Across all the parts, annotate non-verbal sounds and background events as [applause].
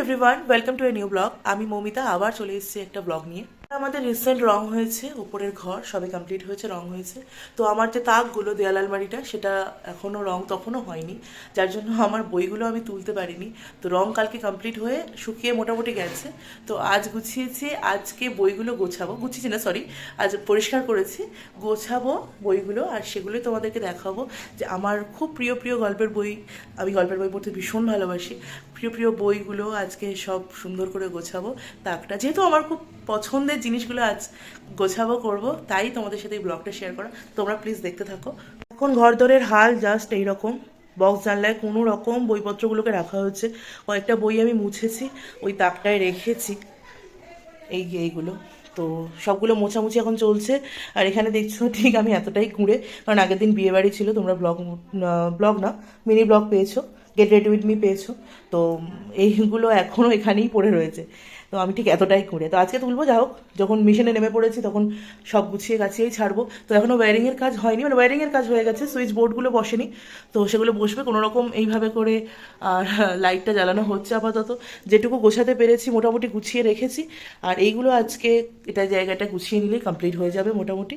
Everyone welcome to a new blog আমি মৌমিতা, আবার চলে এসেছি একটা ব্লগ নিয়ে। আমাদের রিসেন্ট রং হয়েছে, উপরের ঘর, সবে কমপ্লিট হয়েছে, রং হয়েছে। তো আমার যে তাকগুলো, দেয়াল আলমারিটা, সেটা এখনও রং তখনও হয়নি। যার জন্য আমার বইগুলো আমি তুলতে পারিনি। তো রং কালকে কমপ্লিট হয়ে শুকিয়ে মোটামুটি গেছে। তো আজ গুছিয়েছি, আজকে বইগুলো গোছাবো। গুছিয়েছি না সরি আজ পরিষ্কার করেছি। গোছাবো বইগুলো আর সেগুলোই তোমাদেরকে দেখাবো। যে আমার খুব প্রিয় প্রিয় গল্পের বই, আমি গল্পের বই পড়তে ভীষণ ভালোবাসি। প্রিয় প্রিয় বইগুলো আজকে সব সুন্দর করে গোছাবো। তাকটা যেহেতু আমার খুব পছন্দের জিনিসগুলো আজ গোছাবো, করব, তাই তোমাদের সাথে এই ব্লগটা শেয়ার করা। তোমরা প্লিজ দেখতে থাকো। এখন ঘরদরের হাল জাস্ট এইরকম। বক্স জানলায় কোনো রকম বইপত্রগুলোকে রাখা হয়েছে। কয়েকটা বই আমি মুছেছি, ওই তাকটায় রেখেছি। এই এইগুলো। তো সবগুলো মোছামুছি এখন চলছে। আর এখানে দেখছ, ঠিক আমি এতটাই ঘুরে কারণ আগের দিন বিয়েবাড়ি ছিল, তোমরা ব্লগ ব্লগ না মিনি ব্লগ পেয়েছ। গেট রেডি উইথ মি পেয়েছ। তো এইগুলো এখনও এখানেই পড়ে রয়েছে। তো আমি ঠিক এতটাই ঘুরে তো আজকে তুলবো, যা হোক, যখন মিশনে নেমে পড়েছি তখন সব গুছিয়ে গাছিয়েই ছাড়বো। তো এখনও ওয়্যারিংয়ের কাজ হয়নি মানে ওয়্যারিংয়ের কাজ হয়ে গেছে, সুইচ বোর্ডগুলো বসেনি। তো সেগুলো বসবে কোনো রকম এইভাবে করে আর লাইটটা জ্বালানো হচ্ছে আপাতত। যেটুকু গোছাতে পেরেছি, মোটামুটি গুছিয়ে রেখেছি। আর এইগুলো আজকে এটা জায়গাটা গুছিয়ে নিলেই কমপ্লিট হয়ে যাবে মোটামুটি।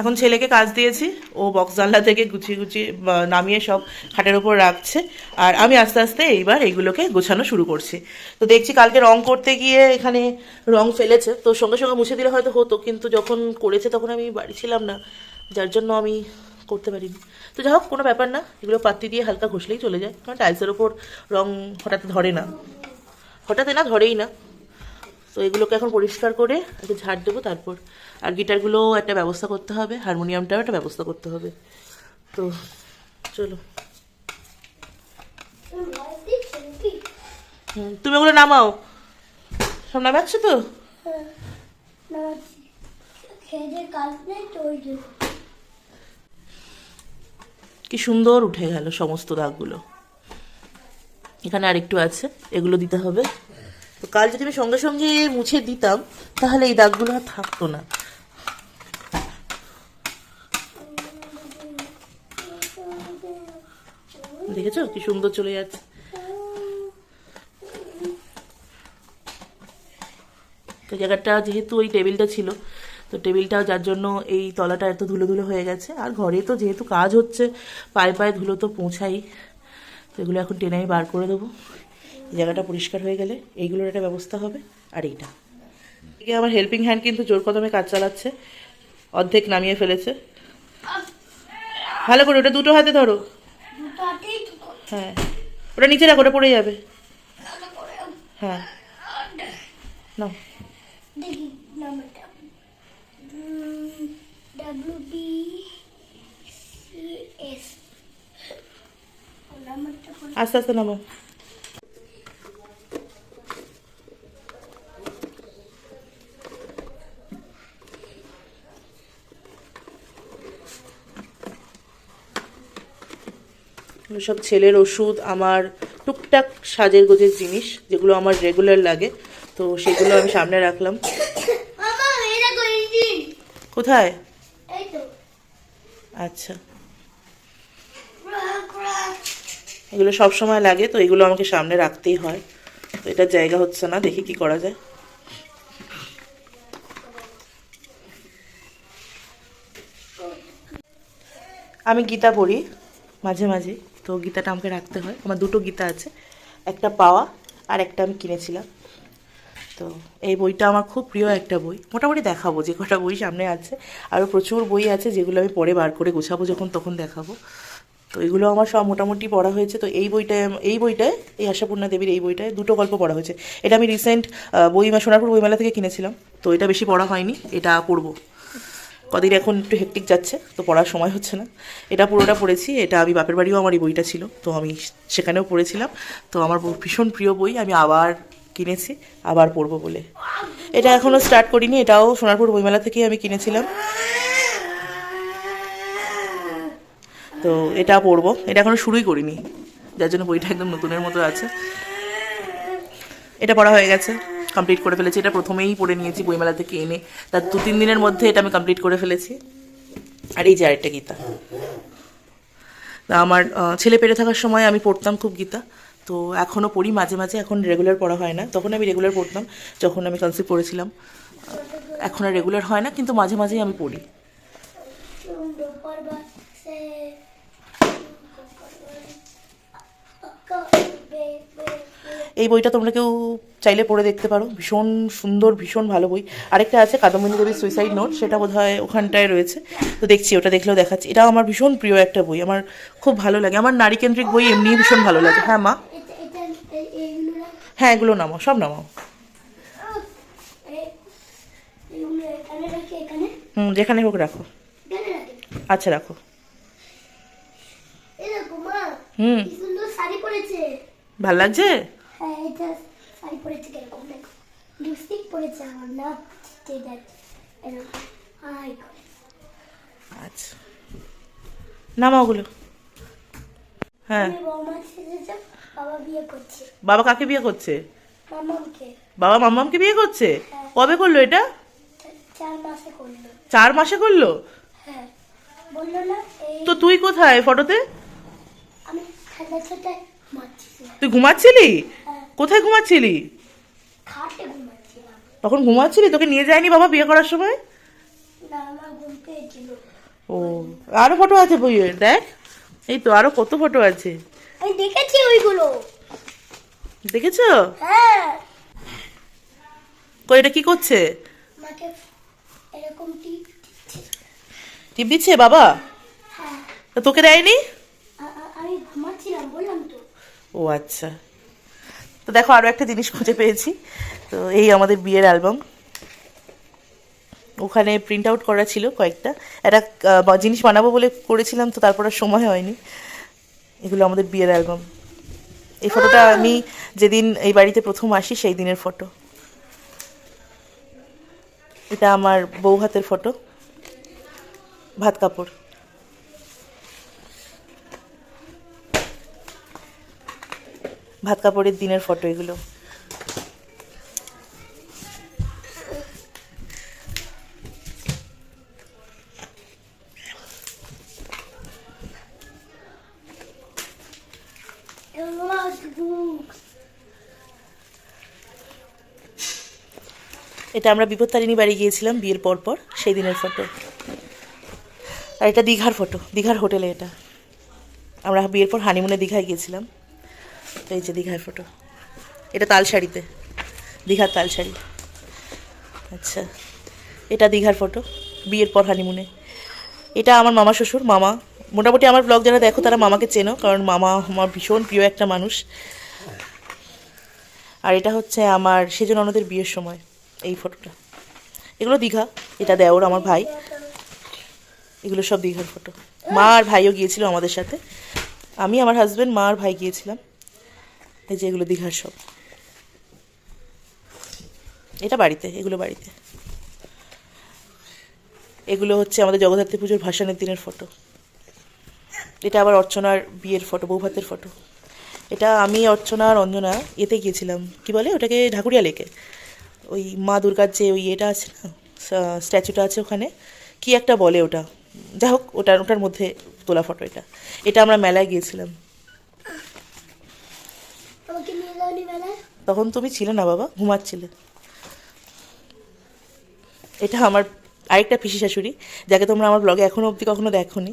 এখন ছেলেকে কাজ দিয়েছি, ও বক্স জানলা থেকে গুছিয়ে গুছিয়ে নামিয়ে সব খাটের ওপর রাখছে। আর আমি আস্তে আস্তে এইবার এইগুলোকে গোছানো শুরু করছি। তো দেখছি কালকে রং করতে গিয়ে এখানে রং ফেলেছে। তো সঙ্গে সঙ্গে মুছে দিলে হয়তো হতো, কিন্তু যখন করেছে তখন আমি বাড়ি ছিলাম না, যার জন্য আমি করতে পারিনি। তো যাই হোক, কোনো ব্যাপার না, এগুলো পাত্তি দিয়ে হালকা ঘষলেই চলে যায়। কারণ টাইলসের ওপর রং হঠাৎ ধরে না। হঠাৎ না ধরেই না। তো এগুলোকে এখন পরিষ্কার করে একটু ঝাড় দেবো, তারপর আর গিটারগুলো একটা ব্যবস্থা করতে হবে, হারমোনিয়ামটাও একটা ব্যবস্থা করতে হবে। তো চলো। তুমি ওগুলো নামাও। সব নামাচ্ছ তো? কি সুন্দর উঠে গেল সমস্ত দাগগুলো। এখানে আরেকটু আছে, এগুলো দিতে হবে। তো কাল যদি আমি সঙ্গে সঙ্গে মুছে দিতাম, তাহলে এই দাগগুলো আর থাকতো না। দেখেছ কি সুন্দর চলে যাচ্ছে? তো জায়গাটা যেহেতু ওই টেবিলটা ছিল, তো টেবিলটা যার জন্য এই তলাটা এত ধুলো ধুলো হয়ে গেছে। আর ঘরে তো যেহেতু কাজ হচ্ছে, পায়ে পায়ে ধুলো তো পৌঁছাই। তো এগুলো এখন টেনে আমি বার করে দেবো। জায়গাটা পরিষ্কার হয়ে গেলে এইগুলোর একটা ব্যবস্থা হবে, আর এইটা। এদিকে আমার হেল্পিং হ্যান্ড কিন্তু জোর কদমে কাজ চালাচ্ছে, অর্ধেক নামিয়ে ফেলেছে। ভালো করে, ওটা দুটো হাতে ধরো। হ্যাঁ। ওটা নিচে রাখো, ওটা পড়ে যাবে। হ্যাঁ। আস্তে আস্তে নামো। সব ছেলের ওষুধ আমার টুকটাক সাজের গোজের জিনিস যেগুলো আমার রেগুলার লাগে তো সেগুলো আমি সামনে রাখলাম। এটা কোথায়? আচ্ছা। এগুলো সব সময় লাগে তো এগুলো আমাকে সামনে রাখতেই হয়। তো এটার জায়গা হচ্ছে না দেখি কি করা যায়। আমি গীতা পড়ি মাঝে মাঝে। তো গীতাটা আমাকে রাখতে হয়। আমার দুটো গীতা আছে, একটা পাওয়া আর একটা আমি কিনেছিলাম। তো এই বইটা আমার খুব প্রিয় একটা বই। মোটামুটি দেখাবো যে কটা বই সামনে আছে। আরও প্রচুর বই আছে যেগুলো আমি পরে বার করে গোছাবো যখন তখন দেখাবো। তো এগুলো আমার সব মোটামুটি পড়া হয়েছে। তো এই বইটায় এই বইটায়, এই আশাপূর্ণা দেবীর এই বইটায় দুটো গল্প পড়া হয়েছে। এটা আমি রিসেন্ট বইমা সোনারপুর বইমেলা থেকে কিনেছিলাম। তো এটা বেশি পড়া হয়নি, এটা পড়ব। কদিন এখন একটু হেকটিক যাচ্ছে, তো পড়ার সময় হচ্ছে না। এটা পুরোটা পড়েছি, এটা আমি বাপের বাড়িও আমার এই বইটা ছিল, তো আমি সেখানেও পড়েছিলাম। তো আমার ভীষণ প্রিয় বই, আমি আবার কিনেছি, আবার পড়ব বলে। এটা এখনও স্টার্ট করিনি, এটাও সোনারপুর বইমেলা থেকেই আমি কিনেছিলাম। তো এটা পড়ব, এটা এখনও শুরুই করিনি, যার জন্য বইটা একদম নতুনের মতো আছে। এটা পড়া হয়ে গেছে। কমপ্লিট করে ফেলেছি। এটা প্রথমেই পড়ে নিয়েছি বইমেলা থেকে এনে। তার দু তিন দিনের মধ্যে এটা আমি কমপ্লিট করে ফেলেছি। আর এই যে আরেকটা গীতা। আমার ছেলে পেরে থাকার সময় আমি পড়তাম খুব গীতা। তো এখনও পড়ি, মাঝে মাঝে এখন রেগুলার পড়া হয় না। তখন আমি রেগুলার পড়তাম, যখন আমি কনসেপ্ট পড়েছিলাম এখন আর রেগুলার হয় না, কিন্তু মাঝে মাঝেই আমি পড়ি। এই বইটা তোমরা কেউ চাইলে পড়ে দেখতে পারো। ভীষণ সুন্দর ভীষণ ভালো বই। আরেকটা আছে কাদম্বিনী দেবীর সুইসাইড নোট সেটা বোধ হয় ওখানটায় রয়েছে। তো দেখছি ওটা দেখলেও দেখাচ্ছি। এটা আমার ভীষণ প্রিয় একটা বই। আমার খুব ভালো লাগে। আমার নারীকেন্দ্রিক বই এমনিই ভীষণ ভালো লাগে। হ্যাঁ মা? হ্যাঁ এগুলো নামাও সব নামাও। হুম যেখানে হোক রাখো। আচ্ছা রাখো। হুম। ভালো লাগছে? এটা শাড়ি পরেছে কীরকম দেখো লিপস্টিক পরেছে আমার না এরকম হাই করে আচ্ছা নামাও ওগুলো হ্যাঁ বাবা বিয়ে করছে বাবা কাকে বিয়ে করছে বাবা মাম্মামকে বিয়ে করছে কবে করল এটা চার মাসে করল তো তুই কোথায় ফটোতে তুই ঘুমাচ্ছিলি? কোথায় ঘুমাচ্ছিলি? তখন ঘুমাচ্ছিলি? তোকে নিয়ে যায়নি বাবা বিয়ে করার সময়? ও আরও ফটো আছে বইয়ের দেখ। এই তো আরও কত ফটো আছে। আমি দেখেছি ওইগুলো। দেখেছ? হ্যাঁ। কই এটা কি করছে? এরকম টিপ দিচ্ছে। টিপ দিচ্ছে বাবা? হ্যাঁ। তোকে দেয়নি? আ- আ- আমি ঘুমাচ্ছিলাম বললাম তো। ও আচ্ছা। তো দেখো আরও একটা জিনিস খুঁজে পেয়েছি। তো এই আমাদের বিয়ের অ্যালবাম। ওখানে প্রিন্ট আউট করা ছিল কয়েকটা। একটা জিনিস বানাবো বলে করেছিলাম তো তারপর আর সময় হয়নি। এগুলো আমাদের বিয়ের অ্যালবাম। এই ফটোটা আমি যেদিন এই বাড়িতে প্রথম আসি সেই দিনের ফটো। এটা আমার বউ হাতের ফটো। ভাত কাপড়। ভাত কাপড়ের দিনের ফটো এগুলো। এটা আমরা বিপত্তারিণী বাড়ি গিয়েছিলাম বিয়ের পর পর, সেই দিনের ফটো আর এটা দীঘার ফটো দীঘার হোটেলে এটা। আমরা বিয়ের পর হানিমুনে দীঘায় গিয়েছিলাম। এই যে দীঘার ফটো এটা তালশাড়িতে, দীঘার তালশাড়ি। আচ্ছা এটা দীঘার ফটো বিয়ের পর হানিমুনে এটা আমার মামা শ্বশুর, মামা। মোটামুটি আমার ব্লগ যারা দেখো, তারা মামাকে চেনো, কারণ মামা আমার ভীষণ প্রিয় একটা মানুষ। আর এটা হচ্ছে আমার সেজন ননদের বিয়ের সময়, এই ফটোটা এগুলো দীঘা, এটা দেওর আমার ভাই। এগুলো সব দীঘার ফটো মা আর ভাইও গিয়েছিল আমাদের সাথে। আমি, আমার হাজব্যান্ড মা আর ভাই গিয়েছিলাম। এই যে এগুলো দীঘার সব। এটা বাড়িতে, এগুলো বাড়িতে। এগুলো হচ্ছে আমাদের জগদ্ধাত্রী পুজোর ভাসানের দিনের ফটো। এটা আবার অর্চনার বিয়ের ফটো, বৌভাতের ফটো। এটা আমি, অর্চনা আর অঞ্জনা এতে গিয়েছিলাম। কি বলে? ওটাকে ঢাকুরিয়া লেকে। ওই মা দুর্গার যে ওই এটা আছে না স্ট্যাচুটা আছে ওখানে। কি একটা বলে ওটা। যাই হোক, ওটার ওটার মধ্যে তোলা ফটো এটা। এটা আমরা মেলায় গিয়েছিলাম আমাকে নিয়ে যাওনি বেলায় তখন তুমি ছিলে না বাবা, ঘুমাচ্ছিলে। এটা আমার আরেকটা পিসি শাশুড়ি, যাকে তোমরা আমার ব্লগে এখনও অবধি কখনো দেখোনি।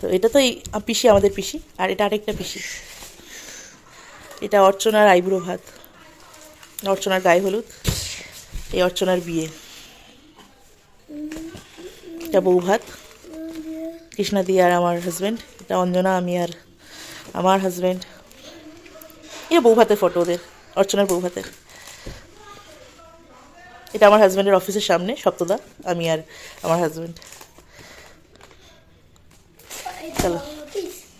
তো এটা তো এই পিসি, আমাদের পিসি, আর এটা আরেকটা পিসি। এটা অর্চনার আইবুড়ো ভাত, অর্চনার গায়ে হলুদ, এই অর্চনার বিয়ে। এটা বউ ভাত, কৃষ্ণা দি আর আমার হাজব্যান্ড এটা অঞ্জনা, আমি আর আমার হাজব্যান্ড এ বউ ভাতের ফটো ওদের। অর্চনার ভাতের এটা আমার হাজব্যান্ডের অফিসের সামনে সপ্তদা। আমি আর আমার হাজব্যান্ড চলো।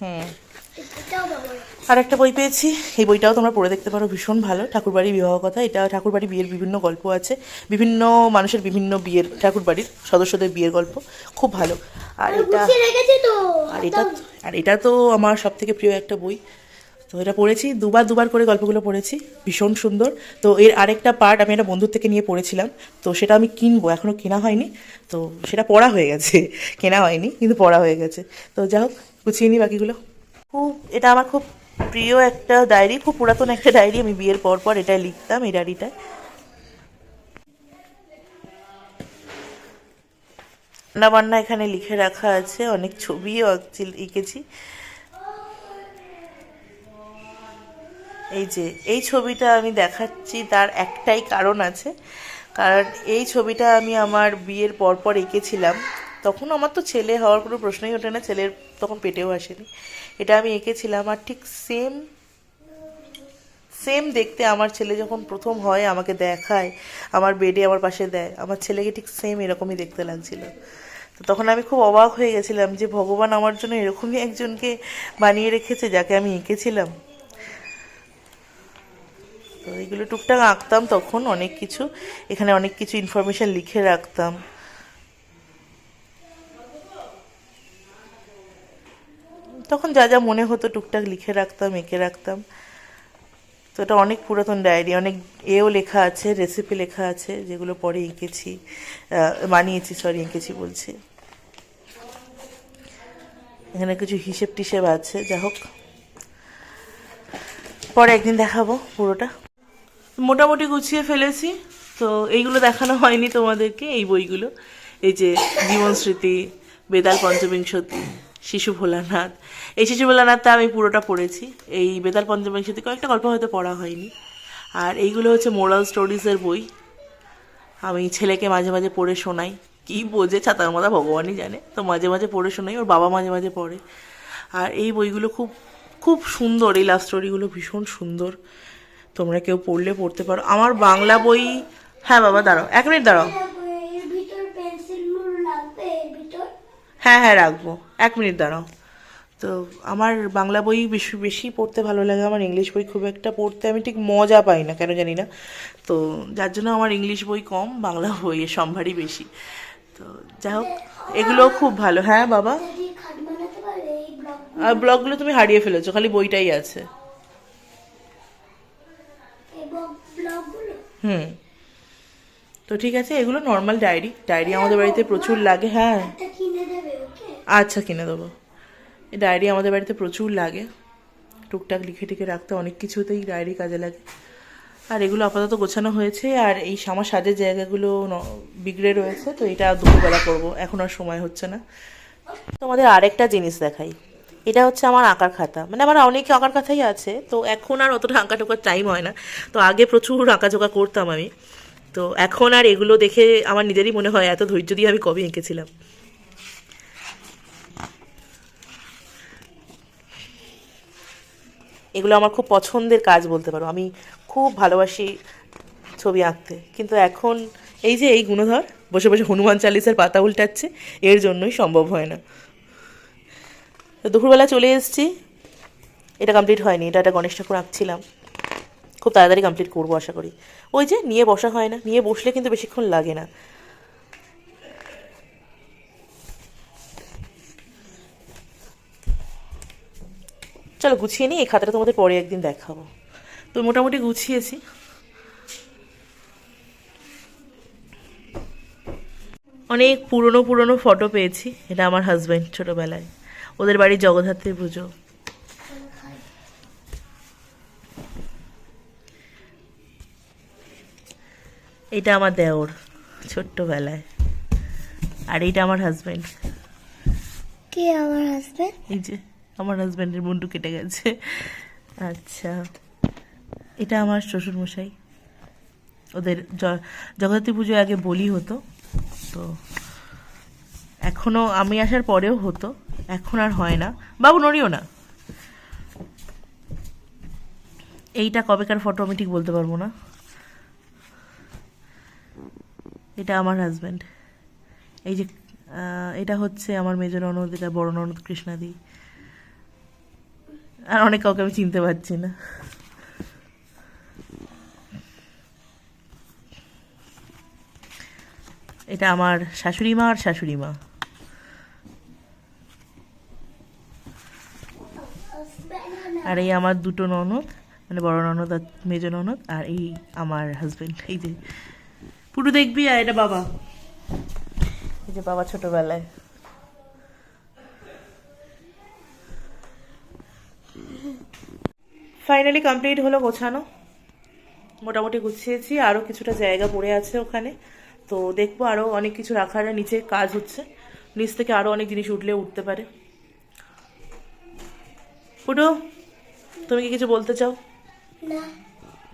হুম। আর একটা বই পেয়েছি। এই বইটাও তোমরা পড়ে দেখতে পারো ভীষণ ভালো। ঠাকুরবাড়ির বিবাহ কথা। এটা ঠাকুরবাড়ি বিয়ের বিভিন্ন গল্প আছে। বিভিন্ন মানুষের বিভিন্ন বিয়ের ঠাকুরবাড়ির সদস্যদের বিয়ের গল্প। খুব ভালো। আর এটা আর এটা আর এটা তো আমার সব থেকে প্রিয় একটা বই। তো এটা পড়েছি, দুবার দুবার করে গল্পগুলো পড়েছি, ভীষণ সুন্দর। তো এর আরেকটা পার্ট আমি একটা বন্ধুর থেকে নিয়ে পড়েছিলাম, তো সেটা আমি কিনবো এখনও কেনা হয়নি। তো সেটা পড়া হয়ে গেছে, [laughs] কেনা হয়নি, কিন্তু পড়া হয়ে গেছে। তো যাই হোক, গুছিয়ে নিই বাকিগুলো। খুব, এটা আমার খুব প্রিয় একটা ডায়েরি খুব পুরাতন একটা ডায়েরি আমি বিয়ের পর পর এটাই লিখতাম, এই ডায়েরিটায় রান্না বান্না এখানে লিখে রাখা আছে, অনেক ছবিও এঁকেছি। এই যে, এই ছবিটা আমি দেখাচ্ছি তার একটাই কারণ আছে। কারণ এই ছবিটা আমি আমার বিয়ের পর পর এঁকেছিলাম। তখন আমার তো ছেলে হওয়ার কোনো প্রশ্নই ওঠে না, ছেলের তখন পেটেও আসেনি। এটা আমি এঁকেছিলাম আর ঠিক সেম সেম দেখতে আমার ছেলে যখন প্রথম হয়, আমাকে দেখায়, আমার বেডে আমার পাশে দেয়, আমার ছেলেকে ঠিক সেম এরকমই দেখতে লাগছিল। তো তখন আমি খুব অবাক হয়ে গেছিলাম যে ভগবান আমার জন্য এরকমই একজনকে বানিয়ে রেখেছে যাকে আমি এঁকেছিলাম। তো এগুলো টুকটাক আঁকতাম তখন অনেক কিছু এখানে অনেক কিছু ইনফরমেশন লিখে রাখতাম। তখন যা যা মনে হতো টুকটাক লিখে রাখতাম এঁকে রাখতাম। তো এটা অনেক পুরাতন ডায়েরি অনেক এও লেখা আছে রেসিপি লেখা আছে যেগুলো পরে এঁকেছি আহ, বানিয়েছি সরি এঁকেছি বলছি। এখানে কিছু হিসেব টিসেব আছে যা হোক। পরে একদিন দেখাবো পুরোটা। মোটামুটি গুছিয়ে ফেলেছি। তো এইগুলো দেখানো হয়নি তোমাদেরকে, এই বইগুলো। এই যে জীবন স্মৃতি বেতাল পঞ্চবিংশতি শিশু ভোলানাথ। এই শিশু ভোলানাথটা আমি পুরোটা পড়েছি। এই বেতাল পঞ্চবিংশতি কয়েকটা গল্প হয়তো পড়া হয়নি। আর এইগুলো হচ্ছে মোরাল স্টোরিজের বই। আমি ছেলেকে মাঝে মাঝে পড়ে শোনাই। কি বোঝে ছাতার মাথা ভগবানই জানে। তো মাঝে মাঝে পড়ে শোনাই, ওর বাবা মাঝে মাঝে পড়ে। আর এই বইগুলো খুব খুব সুন্দর, এই লাভ স্টোরিগুলো ভীষণ সুন্দর। তোমরা কেউ পড়লে পড়তে পারো। আমার বাংলা বই হ্যাঁ বাবা দাঁড়াও এক মিনিট দাঁড়াও। হ্যাঁ হ্যাঁ রাখব। এক মিনিট দাঁড়াও। তো আমার বাংলা বই বেশি বেশি পড়তে ভালো লাগে। আমার ইংলিশ বই খুব একটা পড়তে আমি ঠিক মজা পাই না কেন জানি না। তো যার জন্য আমার ইংলিশ বই কম বাংলা বইয়ের সম্ভারই বেশি। তো যাই হোক এগুলো খুব ভালো। হ্যাঁ বাবা? আর ব্লগগুলো তুমি হারিয়ে ফেলেছো খালি বইটাই আছে। হুম। তো ঠিক আছে এগুলো নর্মাল ডায়েরি ডায়েরি আমাদের বাড়িতে প্রচুর লাগে হ্যাঁ। আচ্ছা কিনে দেবো। এই ডায়েরি আমাদের বাড়িতে প্রচুর লাগে। টুকটাক লিখে টিখে রাখতে অনেক কিছুতেই ডায়েরি কাজে লাগে। আর এগুলো আপাতত গোছানো হয়েছে আর এই আমার সাজের জায়গাগুলো বিগড়ে রয়েছে তো এটা দুপুরবেলা করব। এখন আর সময় হচ্ছে না। তোমাদের আরেকটা জিনিস দেখাই। এটা হচ্ছে আমার আঁকার খাতা। মানে আমার অনেক আঁকার খাতাই আছে, তো এখন আর অতটা আঁকা টোকার টাইম হয় না। তো আগে প্রচুর আঁকাঝোঁকা করতাম আমি। তো এখন আর এগুলো দেখে আমার নিজেরই মনে হয়, এত ধৈর্য দিয়ে আমি কবে এঁকেছিলাম। এগুলো আমার খুব পছন্দের কাজ বলতে পারো। আমি খুব ভালোবাসি ছবি আঁকতে। কিন্তু এখন এই যে এই গুণধর, বসে বসে হনুমান চালিসের পাতা উল্টাচ্ছে, এর জন্যই সম্ভব হয় না। দুপুরবেলা চলে এসেছি। এটা কমপ্লিট হয়নি, এটা একটা গণেশ ঠাকুর আঁকছিলাম। খুব তাড়াতাড়ি কমপ্লিট করব আশা করি। ওই যে নিয়ে বসা হয় না, নিয়ে বসলে কিন্তু বেশিক্ষণ লাগে না। চলো গুছিয়ে নিই, এই খাতাটা তোমাদের পরে একদিন দেখাবো। তো মোটামুটি গুছিয়েছি। অনেক পুরনো পুরনো ফটো পেয়েছি, এটা আমার হাজব্যান্ড ছোটবেলায়। ওদের বাড়ির জগদ্ধাত্রী পুজো। এটা আমার দেওর ছোট্টবেলায়। আর এইটা আমার হাজব্যান্ড কে আমার হাজবেন্ড এই যে আমার হাজব্যান্ডের মুন্ডু কেটে গেছে। আচ্ছা। এটা আমার শ্বশুরমশাই। ওদের জগদ্ধাত্রী পুজো আগে বলি হতো তো এখনও আমি আসার পরেও হতো। এখন আর হয় না। বাবু, নড়িও না। এইটা কবেকার ফটো আমি ঠিক বলতে পারব না। এটা আমার হাজব্যান্ড এই যে এটা হচ্ছে আমার মেজ ননদ, এটা বড় ননদ কৃষ্ণাদি। আর অনেক কাউকে আমি চিনতে পারছি না। এটা আমার শাশুড়ি মা আর শাশুড়ি মা। আর এই আমার দুটো ননদ মানে বড় ননদ আর মেজ ননদ, আর এই আমার হাজবেন্ড এই যে, পুরো দেখবি আর এটা বাবা। এই যে বাবা ছোটবেলায়। ফাইনালি কমপ্লিট হলো গোছানো। মোটামুটি গুছিয়েছি আরও কিছুটা জায়গা পড়ে আছে ওখানে। তো দেখব আরও অনেক কিছু রাখার নিচে কাজ হচ্ছে। নিচ থেকে আরও অনেক জিনিস উঠলে উঠতে পারে। ফুটো তুমি কি কিছু বলতে চাও? না।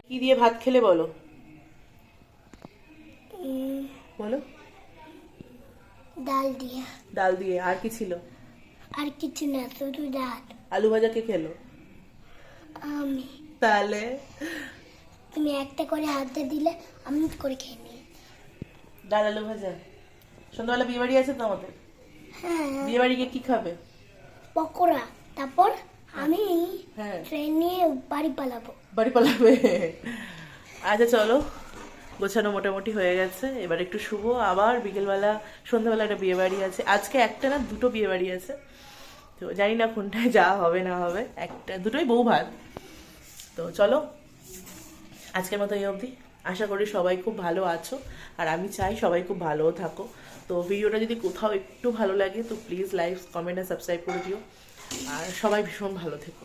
কি দিয়ে ভাত খেলে বলো? বলো। ডাল দিয়ে। ডাল দিয়ে আর কি ছিল? আর কিছু না শুধু ডাল। আলু ভাজা কে খেলো? আমি। তাহলে? তুমি একটা করে হাতে দিলে আমি করে খেয়ে নিই। ডাল আলু ভাজা? সন্ধ্যাবেলা বিয়ে বাড়ি আছে তো আমাদের? হ্যাঁ। বিয়ে বাড়ি গিয়ে কি খাবে? পকোড়া। তারপর? আমি হ্যাঁ। ট্রেন নিয়ে বাড়ি পালাবো। বাড়ি পালাবে। আচ্ছা চলো। গোছানো মোটামুটি হয়ে গেছে। এবার একটু শুভ। আবার বিকেলবেলা সন্ধ্যাবেলা একটা বিয়ে বাড়ি আছে। আজকে একটা না দুটো বিয়ে বাড়ি আছে। তো জানি না কোনটায় যা হবে না হবে। একটা দুটোই বউ ভাত তো চলো। আজকের মতো এই অবধি। আশা করি সবাই খুব ভালো আছো। আর আমি চাই সবাই খুব ভালোও থাকো। তো ভিডিওটা যদি কোথাও একটু ভালো লাগে তো প্লিজ লাইক কমেন্ট আর সাবস্ক্রাইব করে দিও। আর সবাই ভীষণ ভালো থেকো।